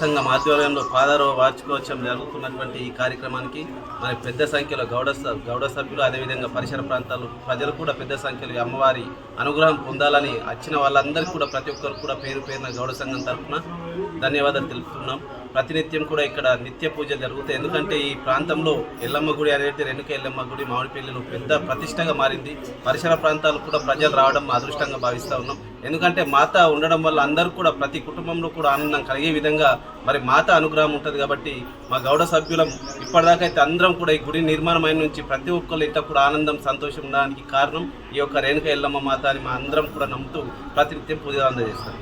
సంఘం ఆధ్వర్యంలో పాదారవ వార్షికోత్సవం జరుగుతున్నటువంటి ఈ కార్యక్రమానికి మరి పెద్ద సంఖ్యలో గౌడ గౌడ సభ్యులు అదేవిధంగా పరిసర ప్రాంతాలు ప్రజలు కూడా పెద్ద సంఖ్యలో అమ్మవారి అనుగ్రహం పొందాలని వచ్చిన వాళ్ళందరికీ కూడా ప్రతి ఒక్కరు కూడా పేరు పేరున గౌడ సంఘం తరఫున ధన్యవాదాలు తెలుపుతున్నాం. ప్రతినిత్యం కూడా ఇక్కడ నిత్య పూజలు జరుగుతాయి. ఎందుకంటే ఈ ప్రాంతంలో ఎల్లమ్మ గుడి అనేది రెనుక ఎల్లమ్మ గుడి మామిడిపల్లిలో పెద్ద ప్రతిష్టగా మారింది. పరిసర ప్రాంతాలు కూడా ప్రజలు రావడం అదృష్టంగా భావిస్తూ ఉన్నాం. ఎందుకంటే మాత ఉండడం వల్ల అందరూ కూడా ప్రతి కుటుంబంలో కూడా ఆనందం కలిగే విధంగా మరి మాత అనుగ్రహం ఉంటుంది కాబట్టి మా గౌడ సభ్యులం ఇప్పటిదాకా అయితే అందరం కూడా ఈ గుడి నిర్మాణం అయిన నుంచి ప్రతి ఒక్కరు ఇంత కూడా ఆనందం సంతోషం ఉండడానికి కారణం ఈ యొక్క రేణుక ఎల్లమ్మ మాత అని మా అందరం కూడా నమ్ముతూ ప్రతినిత్యం పూజ అందజేస్తాం.